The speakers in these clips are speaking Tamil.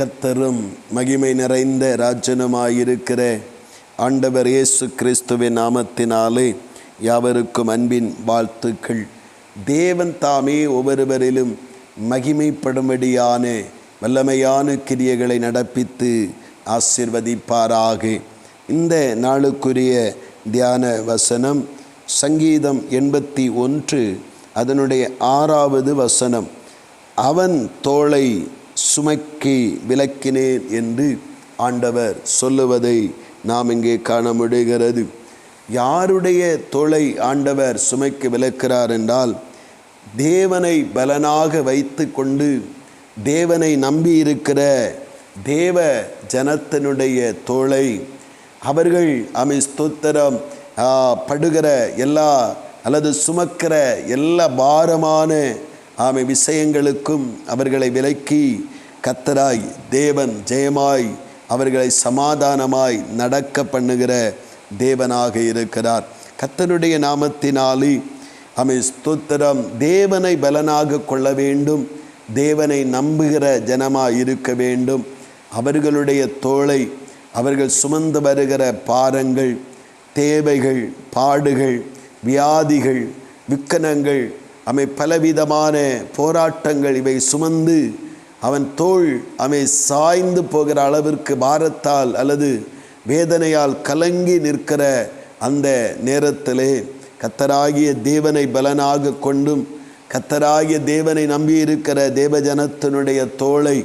கத்தரும் மகிமை நிறைந்த ராஜனுமாயிருக்கிற ஆண்டவர் இயேசு கிறிஸ்துவின் நாமத்தினாலே யாவருக்கும் அன்பின் வாழ்த்துக்கள். தேவன் தாமே ஒவ்வொருவரிலும் மகிமைப்படும்படியான வல்லமையான கிரியைகளை நடப்பித்து ஆசிர்வதிப்பாராக. இந்த நாளுக்குரிய தியான வசனம் சங்கீதம் எண்பத்தி ஒன்று அதனுடைய ஆறாவது வசனம் அவன் தோளை சுமைக்கு விளக்கினேன் என்று ஆண்டவர் சொல்லுவதை நாம் இங்கே காண முடிகிறது யாருடைய தோளை ஆண்டவர் சுமைக்கு விளக்கிறார் என்றால் தேவனை பலனாக வைத்து கொண்டு தேவனை நம்பி இருக்கிற தேவ ஜனத்தினுடைய தோளை அவர்கள் அமை ஸ்தோத்திரம் படுகிற எல்லா அல்லது சுமக்கிற எல்லா பாரமான ஆமை விஷயங்களுக்கும் அவர்களை விலக்கி கத்தராய் தேவன் ஜெயமாய் அவர்களை சமாதானமாய் நடக்க பண்ணுகிற தேவனாக இருக்கிறார். கத்தருடைய நாமத்தினாலே அமை ஸ்தோத்திரம். தேவனை பலனாக கொள்ள வேண்டும். தேவனை நம்புகிற ஜனமாய் இருக்க வேண்டும். அவர்களுடைய தோளை அவர்கள் சுமந்து வருகிற பாரங்கள் தேவைகள் பாடுகள் வியாதிகள் விக்கனங்கள் அவை பலவிதமான போராட்டங்கள் இவை சுமந்து அவன் தோள் அவை சாய்ந்து போகிற அளவிற்கு பாரத்தால் அல்லது வேதனையால் கலங்கி நிற்கிற அந்த நேரத்திலே கத்தராகிய தேவனை பலனாக கொண்டும் கத்தராகிய தேவனை நம்பியிருக்கிற தேவஜனத்தினுடைய தோளை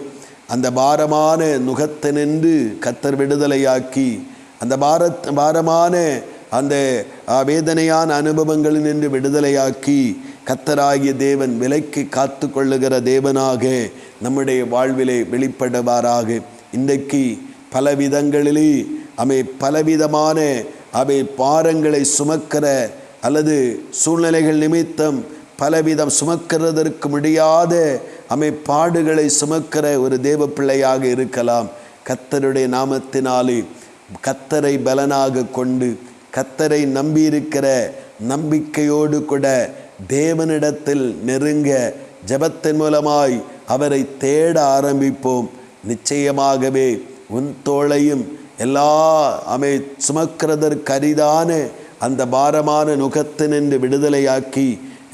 அந்த பாரமான நுகத்தினின்று கத்தர் விடுதலையாக்கி அந்த பாரத் பாரமான அந்த வேதனையான அனுபவங்களில் நின்று விடுதலையாக்கி கத்தராகிய தேவன் விலைக்கு காத்து கொள்ளுகிற தேவனாக நம்முடைய வாழ்விலே வெளிப்படுவாராக. இன்றைக்கு பல விதங்களிலே அவை பலவிதமான அவை பாரங்களை சுமக்கிற அல்லது சூழ்நிலைகள் நிமித்தம் பலவிதம் சுமக்கிறதற்கு முடியாத அமை பாடுகளை சுமக்கிற ஒரு தேவ பிள்ளையாக இருக்கலாம். கத்தருடைய நாமத்தினாலே கத்தரை பலனாக கொண்டு கத்தரை நம்பியிருக்கிற நம்பிக்கையோடு கூட தேவனிடத்தில் நெருங்க ஜெபத்தின் மூலமாய் அவரை தேட ஆரம்பிப்போம். நிச்சயமாகவே உன் தோளையும் எல்லா அமை சுமக்கிறதற்கு அரிதான அந்த பாரமான நுகத்தினின்று விடுதலையாக்கி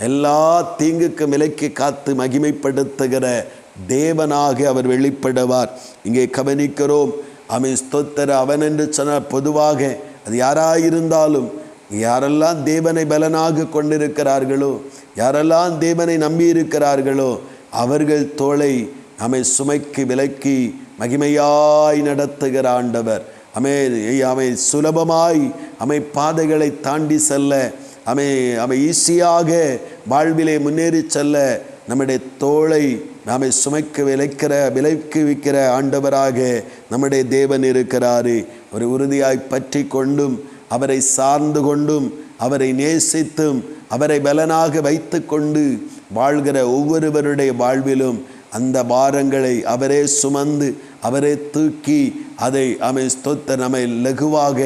எல்லா தீங்குக்கும் விலைக்கு காத்து மகிமைப்படுத்துகிற தேவனாக அவர் வெளிப்படுவார். இங்கே கவனிக்கிறோம் அமை ஸ்தோத்தர அவன் என்று சொன்ன பொதுவாக அது யாராயிருந்தாலும் யாரெல்லாம் தேவனை பலனாக கொண்டிருக்கிறார்களோ யாரெல்லாம் தேவனை நம்பி இருக்கிறார்களோ அவர்கள் தோளை அமை சுமைக்கு விலக்கி மகிமையாய் நடத்துகிற ஆண்டவர். அமை அமை சுலபமாய் அமை பாதைகளை தாண்டி செல்ல அமை அவை ஈஸியாக வாழ்விலே முன்னேறி செல்ல நம்முடைய தோளை நாமை சுமைக்க விளைக்கிற விலைக்கு விற்கிற ஆண்டவராக நம்முடைய தேவன் இருக்கிறாரு. ஒரு உறுதியாய் பற்றி கொண்டும் அவரை சார்ந்து கொண்டும் அவரை நேசித்தும் அவரை பலனாக வைத்து கொண்டு வாழ்கிற ஒவ்வொருவருடைய வாழ்விலும் அந்த பாரங்களை அவரே சுமந்து அவரே தூக்கி அதை அமை ஸ்தோத்த நம்மை லகுவாக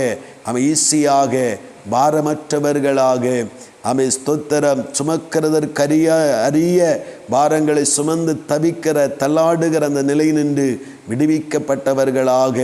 அமை ஈஸியாக பாரமற்றவர்களாக அமை ஸ்தோத்திரம் சுமக்கிறதற்கரிய அரிய பாரங்களை சுமந்து தவிக்கிற தள்ளாடுகிற அந்த நிலை நின்று விடுவிக்கப்பட்டவர்களாக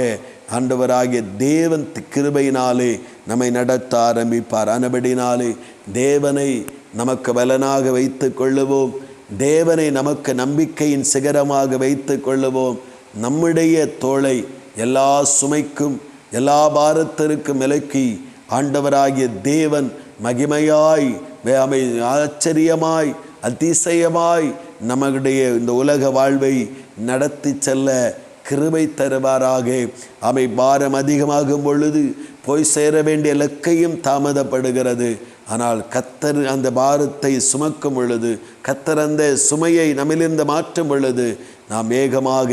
ஆண்டவராகிய தேவன் கிருபையினாலே நம்மை நடத்த ஆரம்பிப்பார். அனபடினாலே தேவனை நமக்கு பலனாக வைத்து கொள்ளுவோம். தேவனை நமக்கு நம்பிக்கையின் சிகரமாக வைத்து கொள்ளுவோம். நம்முடைய தோளை எல்லா சுமைக்கும் எல்லா பாரத்திற்கும் விலக்கி ஆண்டவராகிய தேவன் மகிமையாய் வே- அமை ஆச்சரியமாய் அதிசயமாய் நம்முடைய இந்த உலக வாழ்வை நடத்தி செல்ல கிருபை தருவாராக. அவை பாரம் அதிகமாகும் பொழுது போய் சேர வேண்டிய இலக்கையும் தாமதப்படுகிறது. ஆனால் கத்தர் அந்த பாரத்தை சுமக்கும் பொழுது கத்தர் அந்த சுமையை நம்மிலிருந்து மாற்றும் பொழுது நாம் வேகமாக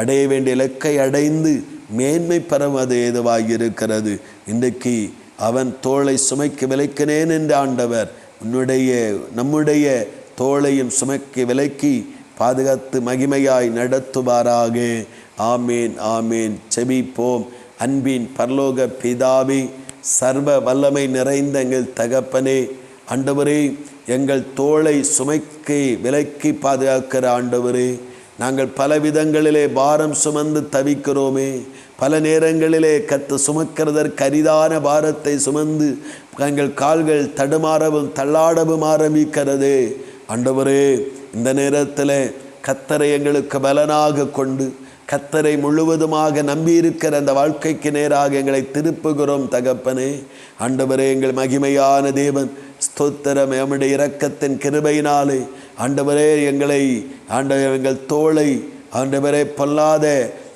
அடைய வேண்டிய இலக்கை அடைந்து மேன்மை அது ஏதுவாக இருக்கிறது. இன்றைக்கு அவன் தோளை சுமைக்கு விலைக்கினேன் என்று ஆண்டவர் உன்னுடைய நம்முடைய தோளையும் சுமைக்கு விலக்கி பாதுகாத்து மகிமையாய் நடத்துவாராக. ஆமேன் ஆமேன். செபிப்போம். அன்பின் பரலோக பிதாவே சர்வ வல்லமை நிறைந்த எங்கள் தகப்பனே ஆண்டவரே எங்கள் தோளை சுமைக்கு விலக்கி பாதுகாக்கிற ஆண்டவரே நாங்கள் பல விதங்களிலே பாரம் சுமந்து தவிக்கிறோமே பல நேரங்களிலே கத்து சுமக்கிறதற்கு அரிதான பாரத்தை சுமந்து எங்கள் கால்கள் தடுமாறவும் தள்ளாடவும் ஆரம்பிக்கிறது. ஆண்டவரே இந்த நேரத்தில் கத்தரை எங்களுக்கு பலனாக கொண்டு கத்தரை முழுவதுமாக நம்பியிருக்கிற அந்த வாழ்க்கைக்கு நேராக எங்களை திருப்புகிறோம் தகப்பனே. ஆண்டவரே எங்கள் மகிமையான தேவன் ஸ்தோத்திரம். எம்முடைய இரக்கத்தின் கிருபையினாலே ஆண்டவரே எங்களை ஆண்டவர் எங்கள் தோளை ஆண்டவரே பொல்லாத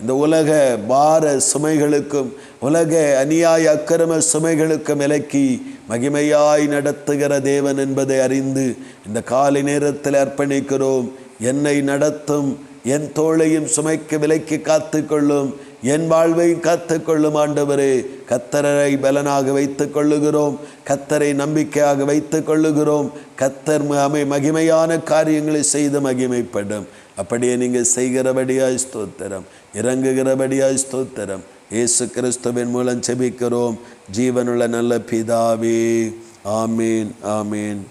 இந்த உலக பார சுமைகளுக்கும் உலக அநியாய அக்கிரம சுமைகளுக்கும் விலக்கி மகிமையாய் நடத்துகிற தேவன் என்பதை அறிந்து இந்த காலை நேரத்தில் அர்ப்பணிக்கிறோம். என்னை நடத்தும் என் தோளையும் சுமைக்கு விலைக்கு காத்துக்கொள்ளும் என் வாழ்வை காத்துக்கொள்ளும் ஆண்டவரே கத்தரை பலனாக வைத்துக் கொள்ளுகிறோம் கத்தரை நம்பிக்கையாக வைத்துக் கொள்ளுகிறோம் கத்தர் அமை மகிமையான காரியங்களை செய்து மகிமைப்படும். அப்படியே நீங்கள் செய்கிறபடியாய் ஸ்தோத்திரம் இறங்குகிறபடியாய் ஸ்தோத்திரம். இயேசு கிறிஸ்துவின் மூலம் செபிக்கிறோம் ஜீவனுள்ள நல்ல பிதாவே ஆமீன் ஆமீன்.